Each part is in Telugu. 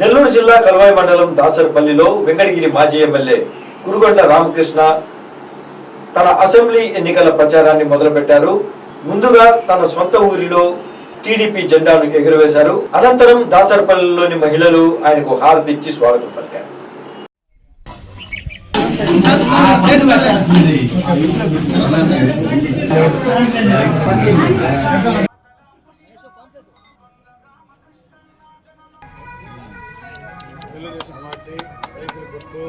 నెల్లూరు జిల్లా కల్వాయి మండలం దాసరపల్లిలో వెంకటగిరి మాజీ ఎమ్మెల్యే కురుగొండ రామకృష్ణ తన అసెంబ్లీ ఎన్నికల ప్రచారాన్ని మొదలుపెట్టారు. ముందుగా తన సొంత ఊరిలో టీడీపీ జెండాను ఎగురవేశారు. అనంతరం దాసరపల్లిలోని మహిళలు ఆయనకు హారతి ఇచ్చి స్వాగతం పలికారు. తెలుగుదేశం పార్టీ రైతుల గుర్తు.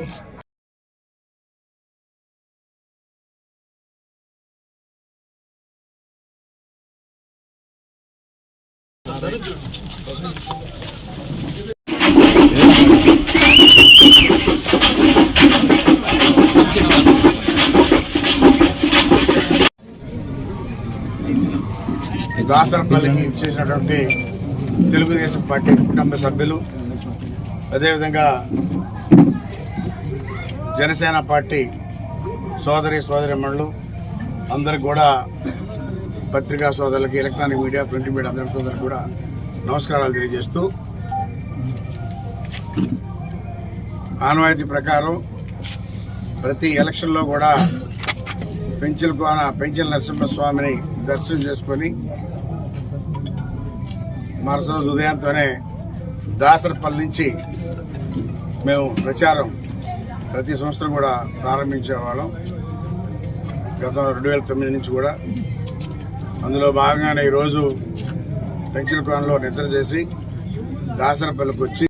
దాసరపల్లికి ఇచ్చేసినటువంటి తెలుగుదేశం పార్టీ కుటుంబ సభ్యులు అదేవిధంగా జనసేన పార్టీ సోదరి సోదరిమణులు అందరికి కూడా పత్రికా సోదరులకి ఎలక్ట్రానిక్ మీడియా ప్రింట్ మీడియా అందరి సోదరులకు కూడా నమస్కారాలు తెలియజేస్తూ ఆనవాయితీ ప్రకారం ప్రతి ఎలక్షన్లో కూడా పెంచుల కోన పెంచల నరసింహస్వామిని దర్శనం చేసుకొని మరుసటి రోజు ఉదయంతోనే దాసరపల్లి నుంచి మేము ప్రచారం ప్రతి సంవత్సరం కూడా ప్రారంభించేవాళ్ళం గత రెండు వేల తొమ్మిది నుంచి కూడా. అందులో భాగంగానే ఈరోజు పెంచిన కోనలో నిద్ర చేసి దాసరపల్లికి వచ్చి